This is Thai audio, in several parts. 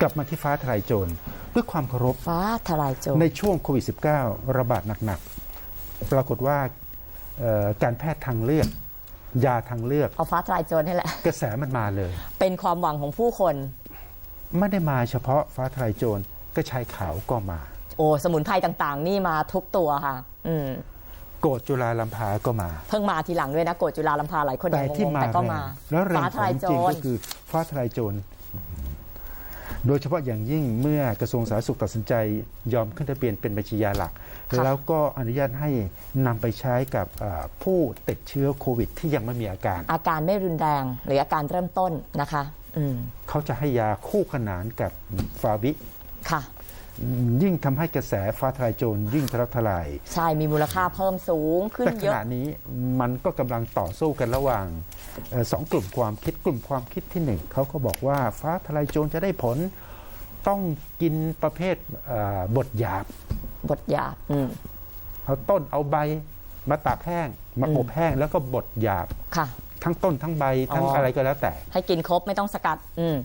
กลับมาที่ฟ้าทลายโจรด้วยความเคารพฟ้าทลายโจรในช่วงโควิด -19 ระบาดหนักๆ ปรากฏว่าเอ่อการแพทย์ทางเลือก ยาทางเลือกเอาฟ้าทลายโจรนี่แหละกระแสมันมาเลย เป็นความหวังของผู้คน ไม่ได้มาเฉพาะฟ้าทลายโจรก็ชายขาวก็มา โอ้สมุนไพรต่างๆ นี่มาทุกตัวค่ะ อืมโกรธจุฬาลัมพาก็มา เพิ่งมาทีหลังด้วยนะโกรธจุฬาลัมพาหลายคนแต่ยังที่งงๆมาแต่ก็แรงมาแล้วแรงฟ้าขทอลายงโจจริงรก็คือฟ้าทลายโจร โดยเฉพาะอย่างยิ่งเมื่อกระทรวงสาธารณสุขตัดสินใจยอมขึ้นทะเบียนเป็นบัญชียาหลักค่ะแล้วก็อนุญาตให้นำไปใช้กับเอ่อผู้ติดเชื้อโควิด ที่ยังไม่มีอาการ อาการไม่รุนแรง หรืออาการเริ่มต้นนะคะอืมเขาจะให้ยาคู่ขนานกับฟาวิค่ะ ยิ่งทำให้กระแสฟ้าทลายโจรยิ่งทะลักทลาย ใช่มีมูลค่าเพิ่มสูงขึ้นแต่ขเยอะ ณะนี้มันก็กำลังต่อสู้กันระหว่างเอ่อสองกลุ่มความคิดกลุ่มความคิดที่หนึ่งเขาก็บอกว่าฟ้าทลายโจรจะได้ผลต้องกินประเภทเอ่อบดหยาบ บทหยาบอืมเอาต้นเอาใบมาตากแห้ง มาอืมอบแห้งแล้วก็บดหยาบค่ะ ทั้งต้นทั้งใบทั้งอ๋ออ อะไรก็แล้วแต่ ให้กินครบไม่ต้องสกัด อืม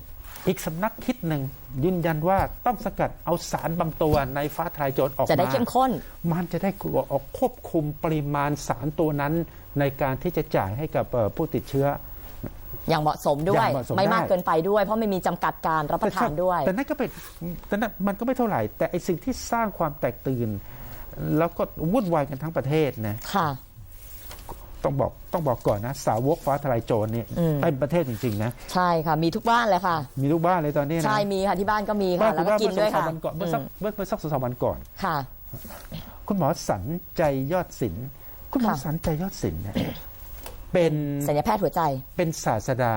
อีกสำนักคิดหนึ่งยืนยันว่าต้องสกัดเอาสารบางตัวในฟ้าทลายโจรออกมาจะได้เข้มข้น มันจะได้ออกควบคุมปริมาณสารตัวนั้นในการที่จะจ่ายให้กับเอ่อผู้ติดเชื้อ อย่างเหมาะสมด้วอยย่างเหมาะสมไม่มากได้เกินไปด้วย เพราะไม่มีจำกัดการรับประทานด้วย แต่นั่นก็เป็นแต่นั่นมันก็ไม่เท่าไหร่ แต่ไอสิ่งที่สร้างความแตกตื่น แล้วก็วุ่นวายกันทั้งประเทศนะค่ะ ต้องบอกต้องบอกก่อนนะ สาวกฟ้าทลายโจรเนี่ยอืมเต็มประเทศจริงๆนะใช่ค่ะมีทุกบ้านเลยค่ะ มีลูกบ้านเลยตอนนี้นะใช่มีค่ะที่บ้านก็มีบ้าค่ะนแล้วก็กินด้วยเมื่อสองค่ะสามวันก่อนเมื่อสักอืมเมื่อเมื่อสักสองสามวันก่อนค่ะ คุณหมอสันใจยอดศิลป์คุณหมอค่ะสันใจยอดศิลป์เนี่ยเป็นสัญญาแพทย์หัวใจ เป็นศาสดา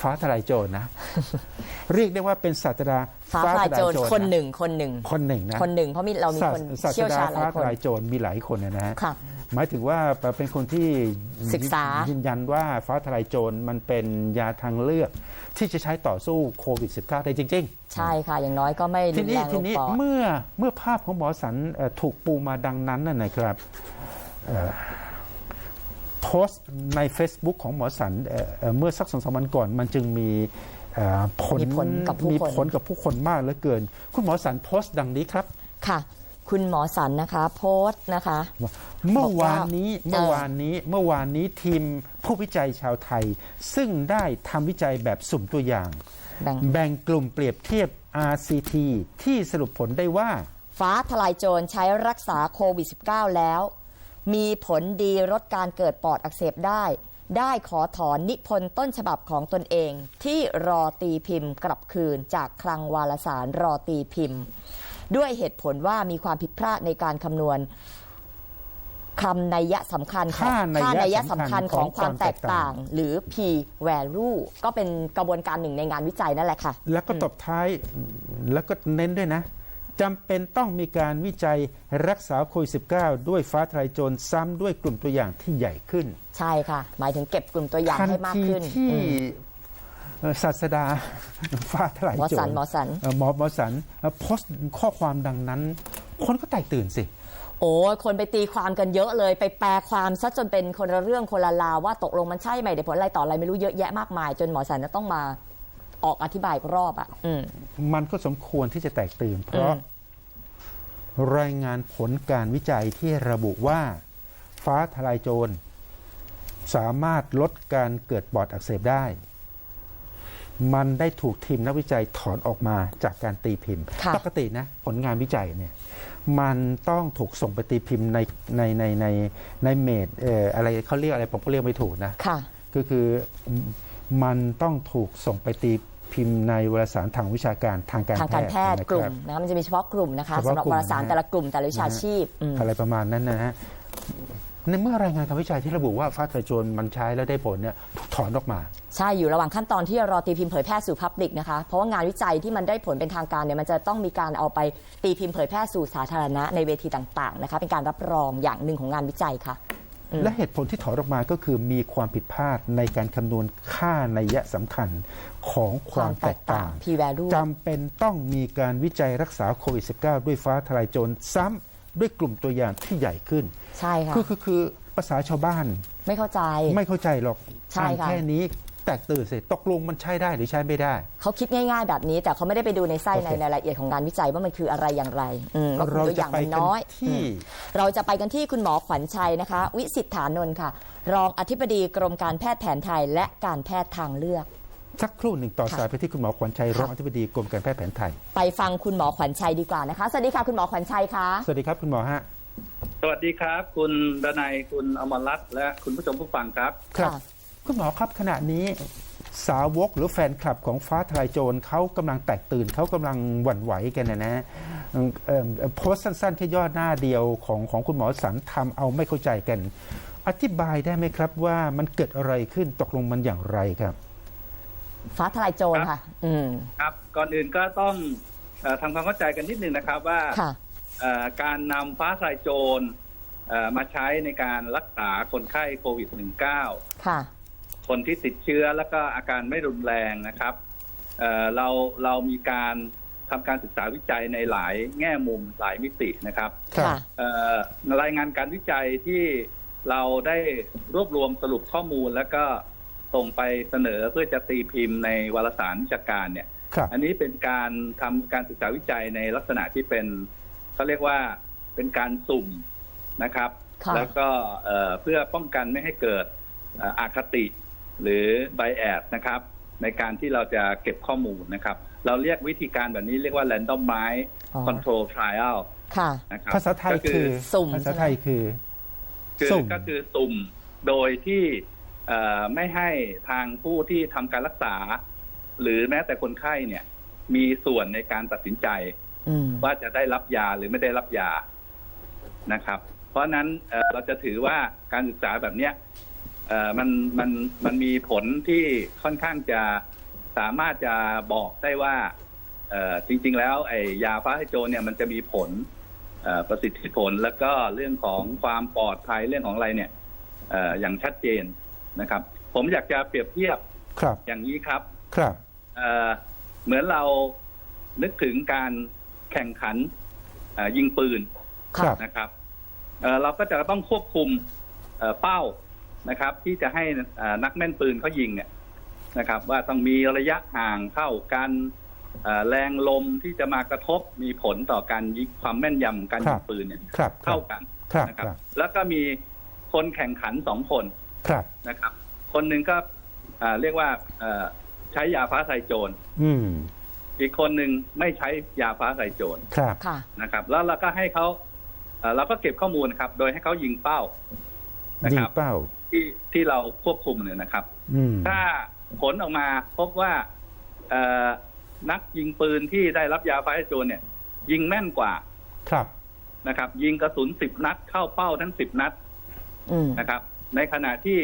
ฟ้าทลายโจรนะ เรียกได้ว่าเป็นศาสดาฟ้าทลายโจระคนหนึ่งคนหนึ่งคนหนึ่งนะคนหนึ่งเพราะมีเรามีศาคนศาสเชี่ยวดาชาญหลาฟ้ายคทนลายโจรมีหลายคนนะฮะค่ะ หมายถึงว่าเป็นคนที่ศึกษายืนยันว่าฟ้าทลายโจรมันเป็นยาทางเลือก ที่จะใช้ต่อสู้โควิด -19 ได้จริงใช่ค่ะ อย่างน้อยก็ไม่ๆทีรุนนี้แรงทีลงนี้ปอดเมื่อเมื่อภาพของหมอสันเอ่อถูกปูมาดังนั้นน่ะนะครับเอ่อโพสต์ใน Facebook ของหมอสันเอ่อเอ่อเมื่อสักสองสามวันก่อน มันจึงมีเอ่อผลมีผลกับผู้มีคนผลกับผู้คนมากเหลือเกิน คุณหมอสันโพสต์ดังนี้ครับค่ะ คุณหมอสันนะคะ โพสต์นะคะ เมื่อวานนี้บอกว่าเมื่อวานนี้เมื่อวานนี้ทีมผู้วิจัยชาวไทย ซึ่งได้ทำวิจัยแบบสุ่มตัวอย่าง แบ่ง แบ่งกลุ่มเปรียบเทียบ RCT ที่สรุปผลได้ว่า ฟ้าทลายโจรใช้รักษาโควิด -19 แล้ว มีผลดีลดการเกิดปอดอักเสบได้ ได้ขอถอนนิพนธ์ต้นฉบับของตนเอง ที่รอตีพิมพ์กลับคืนจากคลังวารสารรอตีพิมพ์ ด้วยเหตุผลว่ามีความผิดพลาดในการคำนวณคำนัยยะสำคัญของค่านัยยะค่านัยยะสำสำคัคัญญขขอองงความมคาวแตแตกกต่าต่างงหรือ p value ก็เป็นกระบวนการหนึ่งในงานวิจัยนั่นแหละค่ะ แล้วก็ตบท้ายแล้วก็เน้นด้วยนะจำเป็นต้องมีการวิจัยรักษาโควิด -19 ด้วยฟ้าทลายโจรซ้ำด้วยกลุ่มตัวอย่างที่ใหญ่ขึ้น ใช่ค่ะ หมายถึงเก็บกลุ่มตัวอย่างทันให้มากทีขึ้นที่อืมเอ่อ ศาสดาฟ้าทลายหมอโจสัรนหมอสันเอ่อหมอหมอสันเอ่อโพสต์ข้อความดังนั้น คนก็แตกตื่นสิโอ้ยคนไปตีความกันเยอะเลย ไปแปลความซะจนเป็นคนละเรื่องคนละราวว่าตกลงมันใช่ไหมเดี๋ยวผลอะไรต่ออะไรไม่รู้เยอะแยะมากมาย จนหมอสันจะต้องมาออกอธิบายอีกรอบอะอืมมันก็สมควรที่จะแตกตื่น เพราะอืมรายงานผลการวิจัยที่ระบุว่า ฟ้าทลายโจร สามารถลดการเกิดปอดอักเสบได้ มันได้ถูกทีมนักวิจัยถอนออกมาจากการตีพิมพ์ค่ะปกตินะผลงานวิจัยเนี่ยมันต้องถูกส่งไปตีพิมพ์ในในในในในเมดเอ่ออะไรเขาเรียกอะไรผมก็เรียกไม่ถูกนะค่ะก็คือมันต้องถูกส่งไปตีพิมพ์ในวารสารทางวิชาการทางการทางการแพทย์นะกลุ่คมรับนะคะมันจะมีเฉพาะกลุ่มนะคะเฉพาะสำหรับกลุ่มวารสารนะฮะแต่ละกลุ่มแต่ละวิชาชีพอืมอะไรประมาณนั้นนะฮะ ในเมื่อรายงานทางวิจัยที่ระบุว่าฟ้าทลายโจรมันใช้แล้วได้ผลเนี่ยถูกถอนออกมา ใช่อยู่ระหว่างขั้นตอนที่จะรอตีพิมพ์เผยแพร่สู่พับลิกนะคะ เพราะว่างานวิจัยที่มันได้ผลเป็นทางการเนี่ยมันจะต้องมีการเอาไปตีพิมพ์เผยแพร่สู่สาธารณะในเวทีต่างๆนะคะเป็นการรับรองอย่างหนึ่งของงานวิจัยค่ะอืมและเหตุผลที่ถอนออกมาก็คือมีความผิดพลาดในการคำนวณค่านัยยะสำคัญของความแตกต่าง p value จำเป็นต้องมีการวิจัยรักษาโควิด -19 ด้วยฟ้าทลายโจรซ้ำด้วยกลุ่มตัวอย่างที่ใหญ่ขึ้น ใช่ค่ะคือคือคือภาษาชาวบ้าน ไม่เข้าใจ ไม่เข้าใจหรอกใช่อ่านค่ะ แค่นี้แตกตื่นสิตกลงมันใช้ได้หรือใช้ไม่ได้ เขาคิดง่ายๆ แบบนี้ แต่เขาไม่ได้ไปดูในไส้โอเค ในรายละเอียดของงานวิจัยว่ามันคืออะไรอย่างไรอืมว่ากลุ่มเราตัวอจะย่างไปมันกันน้อยที่อืมเราจะไปกันที่คุณหมอขวัญชัยนะคะ วิสิทธานนท์ค่ะ รองอธิบดีกรมการแพทย์แผนไทย และการแพทย์ทางเลือก สักครู่หนึ่งต่อค่ะสายไปที่คุณหมอขวัญชัยค่ะรองอธิบดีกรมการแพทย์แผนไทย ไปฟังคุณหมอขวัญชัยดีกว่านะคะสวัสดีค่ะคุณหมอขวัญชัยคะ สวัสดีครับคุณหมอฮะ สวัสดีครับ คุณดนัยคุณอมรรัตน์และคุณผู้ชมผู้ฟังครับ ครับค่ะคุณหมอครับขณะนี้สาวกหรือแฟนคลับของฟ้าทลายโจรเขากำลังแตกตื่นเขากำลังหวั่นไหวกันนะนะเอิ่มเอิ่มโพสต์สั้นๆแค่ยอดหน้าเดียวของของคุณหมอสันทำเอาไม่เข้าใจกัน อธิบายได้ไหมครับว่ามันเกิดอะไรขึ้นตกลงมันอย่างไรครับฟ้าทลายโจรค่ะ อืมครับ ก่อนอื่นก็ต้องเออทำความเข้าใจกันนิดนึงนะครับว่าค่ะเอ่อ การนำฟ้าทลายโจรเอ่อมาใช้ในการรักษาคนไข้โควิด -19 ค่ะ คนที่ติดเชื้อแล้วก็อาการไม่รุนแรงนะครับเอ่อเราเรามีการทำการศึกษาวิจัยในหลายแง่มุมหลายมิตินะครับครับค่ะเอ่อรายงานการวิจัยที่เราได้รวบรวมสรุปข้อมูลแล้วก็ส่งไปเสนอเพื่อจะตีพิมพ์ในวารสารวิชาการเนี่ยครับอันนี้เป็นการทำการศึกษาวิจัยในลักษณะที่เป็น เขาเรียกว่าเป็นการสุ่มนะครับค่ะแล้วก็เอ่อเพื่อป้องกันไม่ให้เกิดเอ่ออคติหรือไบแอดนะครับ ในการที่เราจะเก็บข้อมูลนะครับ เราเรียกวิธีการแบบนี้เรียกว่า randomized อ๋อ control trial ค่ะนะครับภาษาไทยก็คือสุ่มภาษาไทยคือคือสุ่มก็คือสุ่มโดยที่เอ่อไม่ให้ทางผู้ที่ทำการรักษา หรือแม้แต่คนไข้เนี่ย มีส่วนในการตัดสินใจอืม ว่าจะได้รับยาหรือไม่ได้รับยานะครับ เพราะฉะนั้นเอ่อเราจะถือว่าการศึกษาแบบเนี้ยเอ่อมันมันมันมีผลที่ค่อนข้างจะสามารถจะบอกได้ว่าเอ่อจริง ๆ แล้วไอ้ยาฟ้าไฮโจรเนี่ยมันจะมีผลเอ่อประสิทธิผลแล้วก็เรื่องของความปลอดภัยเรื่องของอะไรเนี่ยเอ่ออย่างชัดเจนนะครับ ผมอยากจะเปรียบเทียบครับ อย่างนี้ครับ ครับเอ่อเหมือนเรานึกถึงการ แข่งขันเอ่อยิงปืนครับนะครับเอ่อเราก็จะต้องควบคุมเอ่อเป้านะครับ ที่จะให้เอ่อนักแม่นปืนเขายิงเนี่ยนะครับ ว่าต้องมีระยะห่างเข้ากันเอ่อแรงลมที่จะมากระทบมีผลต่อการยิงความแม่นยำของการครัยิบงปืนเนี่ยครับเท่ากันครับนะคครับรับ แล้วก็มีคนแข่งขันสองคนครับนะครับ คนหนึ่งก็เอ่อเรียกว่าเอ่อใช้ยาฟ้าไซโจร อืมอีกคนหนึ่งไม่ใช้ยาฟ้าใส่โจรครับค่ะ นะครับ แล้วเราก็ให้เขาเอ่อเราก็เก็บข้อมูลนะครับ โดยให้เขายิงเป้านะยิคงรับ เป้า ที่ที่เราควบคุมเนี่ยนะครับ อืม ถ้าผลออกมาพบว่าเอ่อนักยิงปืนที่ได้รับยาฟ้าใส่โจรเนี่ย ยิงแม่นกว่าครับ นะครับ ยิงกระสุนสิบนัดเข้าเป้าทั้งสิบนัด อืม นะครับในขณะที่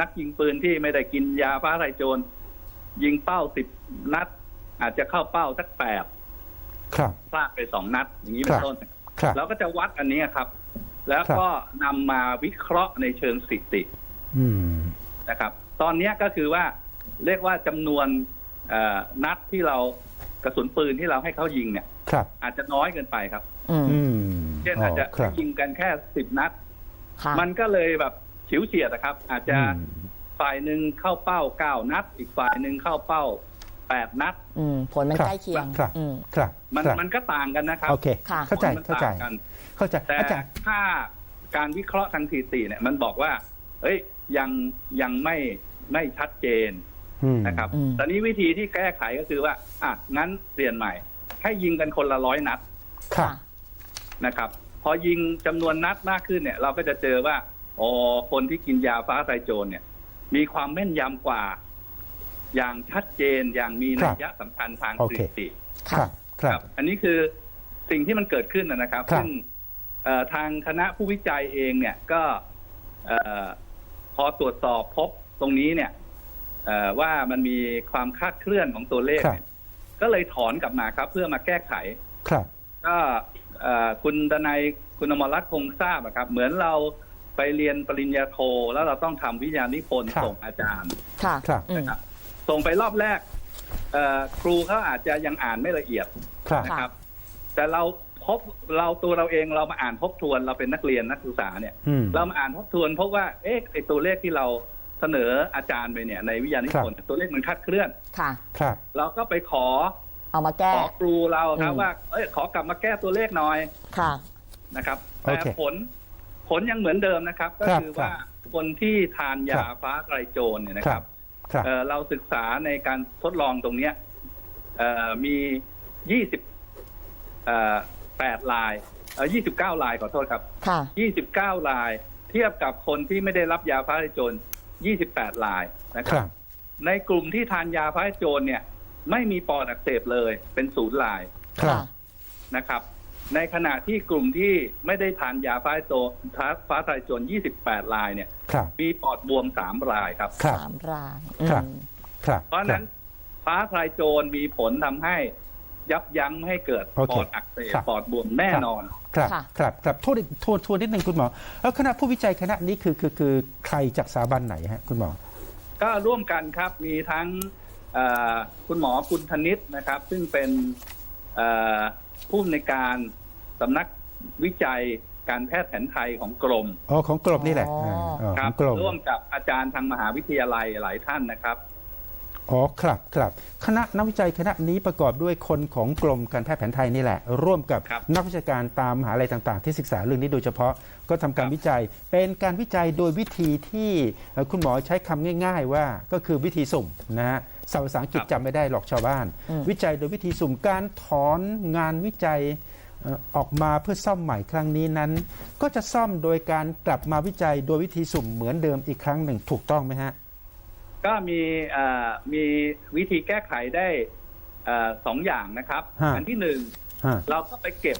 นักยิงปืนที่ไม่ได้กินยาฟ้าใส่โจร ยิงเป้าสิบนัด อาจจะเข้าเป้าสักแปดครับพลาดไปสองนัด อย่างนี้คเป็รันบต้นครับเราก็จะวัดอันนี้ครับ แล้วครับก็นำมาวิเคราะห์ในเชิงสถิติอืมนะครับ ตอนนี้ก็คือว่าเรียกว่าจำนวนเอ่อนัดที่เรากระสุนปืนที่เราให้เขายิงเนี่ยครับอาจจะน้อยเกินไปครับอืมอืมเช่นอาจจะครับยิงกันแค่สิบนัดค่ะมันก็เลยแบบฉิวเฉียดนะครับ อาจจะอืมฝ่ายหนึ่งเข้าเป้าเก้านัด อีกฝ่ายหนึ่งเข้าเป้า แปดนัด อืมผลมันครับ ใกล้เคียงครับ อืม ครับมันครับมันก็ต่างกันนะครับโอเค ค่ะ เข้าใจผลมันเข้าใจ ต่างกัน เข้าใจแต่อาจารย์ ถ้าการวิเคราะห์ทางสถิติเนี่ยมันบอกว่า เอ้ยยังยังไม่ไม่ชัดเจนอืม นะครับ อืม ตอนนี้วิธีที่แก้ไขก็คือว่าอะงั้นเปลี่ยนใหม่ ให้ยิงกันคนละร้อยนัดครับ นะครับ พอยิงจำนวนนัดมากขึ้นเนี่ย เราก็จะเจอว่าอ๋อคนที่กินยาฟ้าไซโจรเนี่ย มีความแม่นยำกว่า อย่างชัดเจนอย่างมีนัยสำคัญทางโอสเคถิติครับครับ อันนี้คือสิ่งที่มันเกิดขึ้นนะนะครับครับซึ่งเอ่อทางคณะผู้วิจัยเองเนี่ยก็เอ่อพอตรวจสอบพบตรงนี้เนี่ยเอ่อว่ามันมีความคลาดเคลื่อนของตัวเลขครับเนี่ยก็เลยถอนกลับมาครับ เพื่อมาแก้ไข ครับ ก็เอ่อคุณดนัยคุณอมรรัตน์คงทราบอะครับ เหมือนเราไปเรียนปริญญาโท แล้วเราต้องทำวิทยานิพนธ์ครับส่งอาจารย์ ค่ะครับอืมนะครับ ส่งไปรอบแรกเอ่อครูเขาอาจจะยังอ่านไม่ละเอียดครับ นะครับ แต่เราพบเราตัวเราเองเรามาอ่านทบทวนเราเป็นนักเรียนนักศึกษาเนี่ย อืม เรามาอ่านทบทวนพบว่าเอ๊ะไอตัวเลขที่เราเสนออาจารย์ไปเนี่ย ในวิทยานิพนธ์ตัวเลขมันคลาดเคลื่อน ค่ะ ครับ เราก็ไปขอเอามาแก้ ขอครูเราครับอืม ว่า เอ้ยขอกลับมาแก้ตัวเลขหน่อยค่ะ นะครับโอแต่เคผลผลยังเหมือนเดิมนะครับ ก็ครับคือว่าคนที่ทานยาครับฟ้าไตรโจรเนี่ยนะคครัรับบครับ เอ่อเราศึกษาในการทดลองตรงเนี้ยเอ่อมียี่สิบแปดลายเอ่อยี่สิบเก้าลายขอโทษครับค่ะยี่สิบเก้าลาย เทียบกับคนที่ไม่ได้รับยาฟ้าไตรโจรยี่สิบแปดลายนะคครับรับ ในกลุ่มที่ทานยาฟ้าไตรโจรเนี่ย ไม่มีปอดอักเสบเลย เป็นศูนย์ลายครับนะครับ ในขณะที่กลุ่มที่ไม่ได้ทานยาฟ้าโจรฟ้าไทรโจร28 รายเนี่ย ครับ มีปอดบวม 3 รายครับ ครับ สามรายครับอืมครับ เพราะฉะนั้นฟ้าไทรโจรมีผลทำให้ยับยั้งไม่ให้เกิดโอเคปอดอักเสบครับ ปอดบวมแน่นอน ครับ ค่ะ ครับ ครับโทษอีกทวนทวนนิดนึงคุณหมอแล้วคณะผู้วิจัยคณะนี้คือคือคือใครจากสถาบันไหนฮะคุณหมอ ก็ร่วมกันครับมีทั้งเอ่อคุณหมอคุณธนิตนะครับ ซึ่งเป็นเอ่อ ผู้อำนวยการสำนักวิจัยการแพทย์แผนไทยของกรมอ๋อของกรมนี่แหละอ๋อ อ่าอ๋อคขรัอบงกรม ร่วมกับอาจารย์ทางมหาวิทยาลัยหลายท่านนะครับ อ๋อครับครับ คณะนักวิจัยคณะนี้ประกอบด้วยคนของกรมการแพทย์แผนไทยนี่แหละ ร่วมกับครับนักวิชาการตามมหาลัยต่างๆ ที่ศึกษาเรื่องนี้โดยเฉพาะก็ทำการครับวิจัย เป็นการวิจัยโดยวิธีที่เอ่อคุณหมอใช้คำง่าย ๆ ว่าก็คือวิธีสุ่มนะฮะสาวภาษาอังกฤษจำไม่ได้หรอกชาวบ้านอืมวิจัยโดยวิธีสุ่มการถอนงานวิจัยเอ่อออกมาเพื่อซ่อมใหม่ครั้งนี้นั้น ก็จะซ่อมโดยการกลับมาวิจัยโดยวิธีสุ่มเหมือนเดิมอีกครั้งหนึ่งถูกต้องไหมฮะ ก็มีเอ่อมีวิธีแก้ไขได้เอ่อสองอย่างนะครับฮะอันที่หนึ่งฮะเราก็ไปเก็บ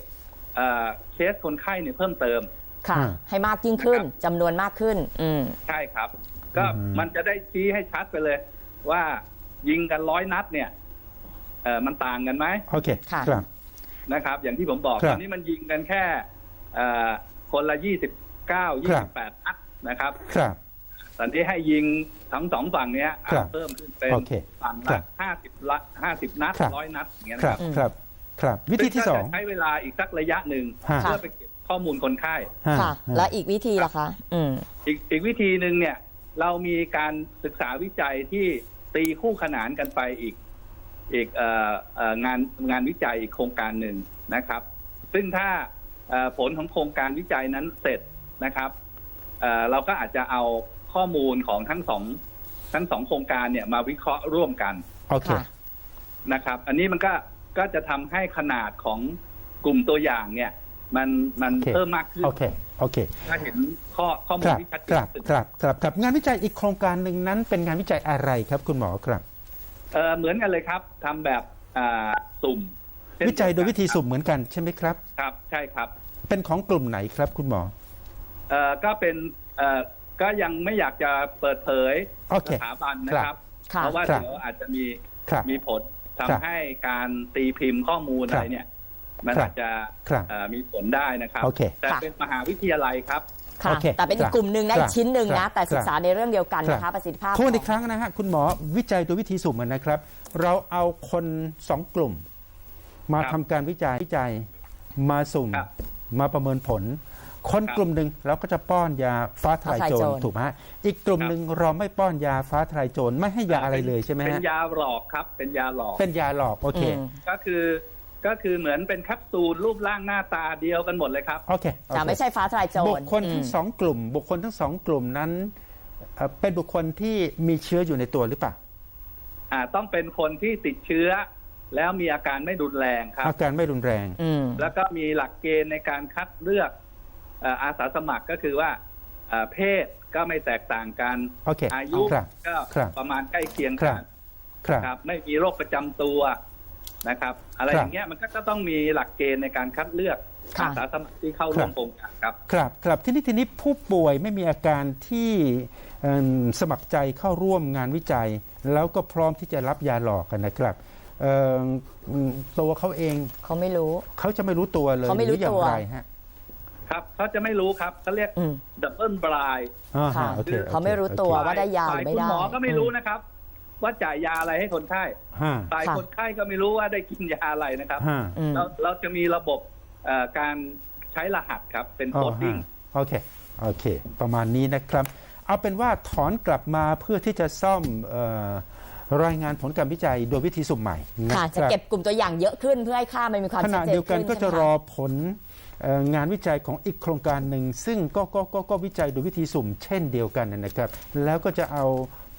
เอ่อเคสคนไข้เนี่ยเพิ่มเติม ค่ะอ่าให้มากยิ่งขึ้นนะครับจำนวนมากขึ้น อืมใช่ครับ ก็อืมมันจะได้ชี้ให้ชัดไปเลย ว่ายิงกันร้อยนัดเนี่ยเอ่อมันต่างกันไหมโอเคค่ะครับนะครับ อย่างที่ผมบอกครับตอนนี้มันยิงกันแค่เอ่อคนละยี่สิบเก้ายี่สิบแปดนัดนะครับ ครับ ตอนนี้ให้ยิงทั้งสองฝั่งเนี้ยครับเพิ่มขึ้นเป็นโอเคฝั่งครัละบห้าสิบละห้าสิบนัดครับ ร้อยนัดอย่างเงี้ยคนะรัคบรับครับครับ วิธีที่สองซึ่ก็จะใช้เวลาอีกสักระยะหนึ่งฮะเพื่อไปเก็บข้อมูลคนไข้ ฮะค่ะฮะและอีกวิธีล่ะคะ อืม อีกอีกวิธีหนึ่งเนี่ยเรามีการศึกษาวิจัยที่ตีคู่ขนานกันไปอีกอีกเอ่อเอ่องานงานวิจัยอีกโครงการหนึ่งนะครับ ซึ่งถ้าเอ่อผลของโครงการวิจัยนั้นเสร็จนะครับเอ่อเราก็อาจจะเอา ข้อมูลของทั้งสองทั้งสองโครงการเนี่ยมาวิเคราะห์ร่วมกันโอเคค่ะ นะครับ อันนี้มันก็ก็จะทำให้ขนาดของกลุ่มตัวอย่างเนี่ย มันมันโอเค เพิ่มมากขึ้น โอเคโอเค ถ้าเห็นข้อข้อมูคลรับที่ชัดเจคนรับขึ้นครับครับครับงานวิจัยอีกโครงการหนึ่งนั้นเป็นงานวิจัยอะไรครับคุณหมอครับ เออเหมือนกันเลยครับทำแบบอ่าสุ่มเช่นวิจัยโดยวิธีสุ่มเหมือนกันใช่ไหมครับ ครับ ใช่ครับเป็นของกลุ่มไหนครับคุณหมอ เออก็เป็นเออ ก็ยังไม่อยากจะเปิดเผยโอเคสถาบันนะครับค่ะเพราะว่าครับเดี๋ยวอาจจะมีครับมีผลทำครับให้การตีพิมพ์ข้อมูลครัอะบไรเนี่ย มันครับอาจจะครับเอ่อมีผลได้นะครับโอเคแต่ค่ะเป็นมหาวิทยาลัยครับค่ะโอเคแต่เป็นอีครักบกลุ่มหนึ่งนะครัอีบกชิ้นหนึ่งครันะบแต่ศึกษาในเรื่องเดียวกันนะครัคะบประสิทธิภาพทวนอีกขครั้งนะฮะคุณหมอวิจัยโดยวิธีสุ่มนะครับ เราเอาคนสองกลุ่ม มาครับทำการวิจัยวิจัยมาสุ่มครับมาประเมินผล คนครับกลุ่มหนึ่งเราก็จะป้อนยาฟ้าทลายโจรถูกไหมฮะอีกกลุ่มครับหนึ่งเราไม่ป้อนยาฟ้าทลายโจรไม่ให้ยาอะไรเลยใช่ไหมเป็นฮะยาหลอกครับ เป็นยาหลอก เป็นยาหลอกโอเคอืม ก็คือ ก็คือเหมือนเป็นแคปซูลรูปร่างหน้าตาเดียวกันหมดเลยครับ โอเคโอจะเคไม่ใช่ฟ้าทลายโจรบุคคลทั้งอืมสองกลุ่ม บุคคลทั้งสองกลุ่มนั้นเอ่อเป็นบุคคลที่มีเชื้ออยู่ในตัวหรือเปล่าอ่า ต้องเป็นคนที่ติดเชื้อ แล้วมีอาการไม่รุนแรงครับ อาการไม่รุนแรง อืม แล้วก็มีหลักเกณฑ์ในการคัดเลือกเอ่ออาสาสมัครก็คือว่าเอ่อเพศก็ไม่แตกต่างกันโอเคอายุครับก็ครับประมาณใกล้เคียงครักับนครับครับ ไม่มีโรคประจำตัวนะครับ อะไรครับอย่างเงี้ยมันก็จะต้องมีหลักเกณฑ์ในการคัดเลือกค่ะอาสาสมัครที่เข้าร่วมโครงการครับ ครับ ครับ ที่นี้ทีนี้ผู้ป่วยไม่มีอาการที่เอิ่มสมัครใจเข้าร่วมงานวิจัย แล้วก็พร้อมที่จะรับยาหลอกกันนะครับเอิ่มตัวเขาเองเขาไม่รู้ เขาจะไม่รู้ตัวเลยเขาไม่รู้หออย่าตังวไรฮะ ครับเขาจะไม่รู้ครับเขาเรียกอืม ดับเบิลบราย อ่าฮะค่ะโอเคเขาไม่รู้ตัวโอเคว่าได้ยาหฝ่ารืยอไม่คุณได้หมอก็ไม่รู้นะครับ ว่าจ่ายยาอะไรให้คนไข้ฮะฝ่ายค่ะ คนไข้ก็ไม่รู้ว่าได้กินยาอะไรนะครับฮะอืม เราเราจะมีระบบเอ่อการใช้รหัสครับเป็นอ๋โคอดฮะดิ้ง โอเคโอเค ประมาณนี้นะครับ เอาเป็นว่าถอนกลับมาเพื่อที่จะซ่อมเออรายงานผลการวิจัยโดยวิธีสุ่มใหม่นะค่ะ จะครับ เก็บกลุ่มตัวอย่างเยอะขึ้นเพื่อให้ค่ามันมีความขชัณะดเจนเดียวกันขึ้ก็จะใช่ไหมรคอผลเอ่อ งานวิจัยของอีกโครงการหนึ่ง ซึ่งก็ก็ก็ก็วิจัยโดยวิธีสุ่มเช่นเดียวกันนะครับ แล้วก็จะเอา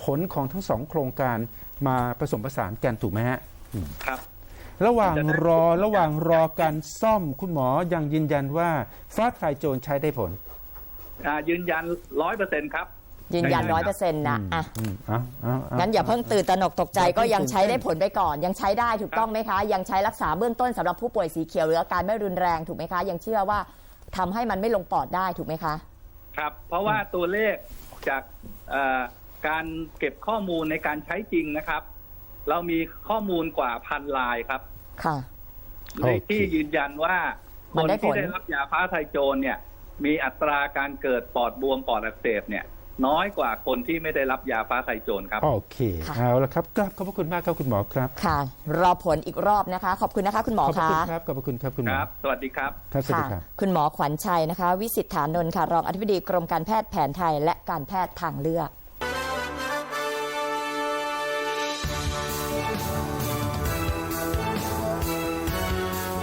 ผลของทั้งสองโครงการมาผสมผสานกันถูกไหมฮะครับ ระหว่างจะได้รอระหว่างรอการซ่อมคุณหมอยังยืนยันว่าฟ้าทลายโจรใช้ได้ผลอ่ายืนยันร้อยเปอร์เซ็นต์ครับ ยืนยันได้ร้อยคเปรัอบร์เซ็นต์นะอะอืมอะอะอะงั้นอย่าเพิ่งตื่นตระหนกตกใจอย่าเพิ่ก็งยังใช้ตื่นเต้นได้ผลไปก่อน ยังใช้ได้ถูกต้องไหมคะ ยังใช้รักษาเบื้องต้นสำหรับผู้ป่วยสีเขียวหรืออาการไม่รุนแรงถูกไหมคะ ยังเชื่อว่าทำให้มันไม่ลงปอดได้ถูกไหมคะ ครับ เพราะว่าตัวเลขจากเอ่อการเก็บข้อมูลในการใช้จริงนะครับ เรามีข้อมูลกว่าพันลายครับ ค่ะในที่ยืนยันว่าคมันนได้ผลที่ได้รับยาฟ้าไทยโจรเนี่ย มีอัตราการเกิดปอดบวมปอดอักเสบเนี่ย น้อยกว่าคนที่ไม่ได้รับยาฟ้าไทยโจรครับ โอเค ค่ะ เอาละครับกราบขอบพระคุณมากครับคุณหมอครับ ค่ะ รอผลอีกรอบนะคะ ขอบคุณนะคะ คุณหมอขอบพระคะคุณครับ ขอบพระคุณครับคุณหมคอรับ สวัสดีครับ ครับสวัสดีค่ะ ครับ คุณหมอขวัญชัยนะคะ วิสิทธานนท์ค่ะ รองอธิบดีกรมการแพทย์แผนไทยและการแพทย์ทางเลือก